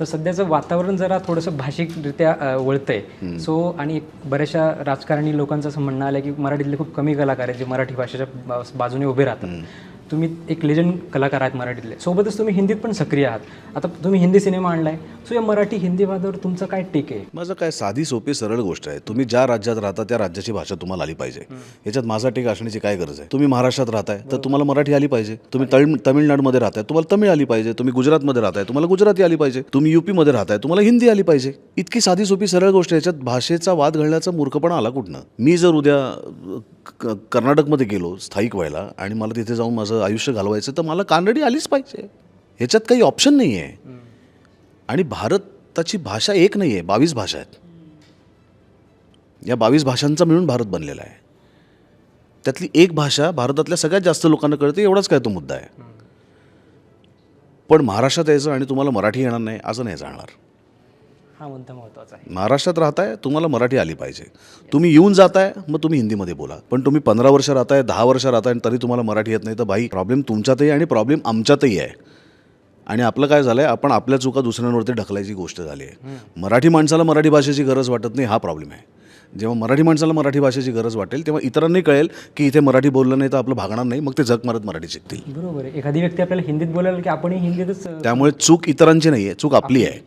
तर सध्याचं वातावरण जरा थोडंसं भाषिकरित्या वळतंय. सो आणि बऱ्याचशा राजकारणी लोकांचं असं म्हणणं आलं की मराठीतले खूप कमी कलाकार आहेत जे मराठी भाषेच्या बाजूने उभे राहतात. तुम्ही एक लेजंड कलाकार आहात मराठीतले. सोबतच तुम्ही हिंदीत पण सक्रिय आहात. आता तुम्ही हिंदी सिनेमा आणलाय. सो या मराठी हिंदी वादावर तुमचं काय टेक? आहे माझं काय साधी सोपी सरळ गोष्ट आहे. तुम्ही ज्या राज्यात राहता त्या राज्याची भाषा तुम्हाला आली पाहिजे. याच्यात माझा टेक असण्याची काय गरज आहे? तुम्ही महाराष्ट्रात राहताय तर तुम्हाला मराठी आली पाहिजे. तुम्ही तमिळनाडूमध्ये राहताय तुम्हाला तमिळ आली पाहिजे. तुम्ही गुजरातमध्ये राहताय तुम्हाला गुजराती आली पाहिजे. तुम्ही युपीमध्ये राहताय तुम्हाला हिंदी आली पाहिजे. इतकी साधी सोपी सरळ गोष्ट आहे. याच्यात भाषेचा वाद घालण्याचा मूर्खपणा आला कुठनं? मी जर उद्या कर्नाटकमध्ये गेलो स्थायिक व्हायला आणि मला तिथे जाऊन माझं आयुष्य घालवायचं तर मला कानडी आलीच पाहिजे. ह्याच्यात काही ऑप्शन नाही आहे आणि भारताची भाषा एक नाही आहे बावीस भाषा आहेत. या बावीस भाषांचा मिळून भारत बनलेला आहे. त्यातली एक भाषा भारतातल्या सगळ्यात जास्त लोकांना कळते एवढाच काय तो मुद्दा आहे. पण महाराष्ट्रात यायचं आणि तुम्हाला मराठी येणार नाही असं नाही जाणार. हा मुद्दा महत्त्वाचा आहे. महाराष्ट्रात राहताय तुम्हाला मराठी आली पाहिजे. तुम्ही येऊन जाताय मग तुम्ही हिंदीमध्ये बोला. पण तुम्ही पंधरा वर्ष राहताय दहा वर्ष राहताय आणि तरी तुम्हाला मराठी येत नाही तर भाई प्रॉब्लेम तुमच्यातही आणि प्रॉब्लेम आमच्यातही आहे. आणि आपलं काय झालं आहे आपण आपल्या चुका दुसऱ्यांवरती ढकलायची गोष्ट झाली आहे. मराठी माणसाला मराठी भाषेची गरज वाटत नाही हा प्रॉब्लेम आहे. जेव्हा मराठी माणसाला मराठी भाषेची गरज वाटेल तेव्हा इतरांनी कळेल की इथे मराठी बोललं नाही तर आपलं भागणार नाही मग ते जग मारत मराठी शिकतील. बरोबर एखादी व्यक्ती आपल्याला हिंदीत बोलायला की आपणही हिंदीतच त्यामुळे चूक इतरांची नाही आहे चूक आपली आहे.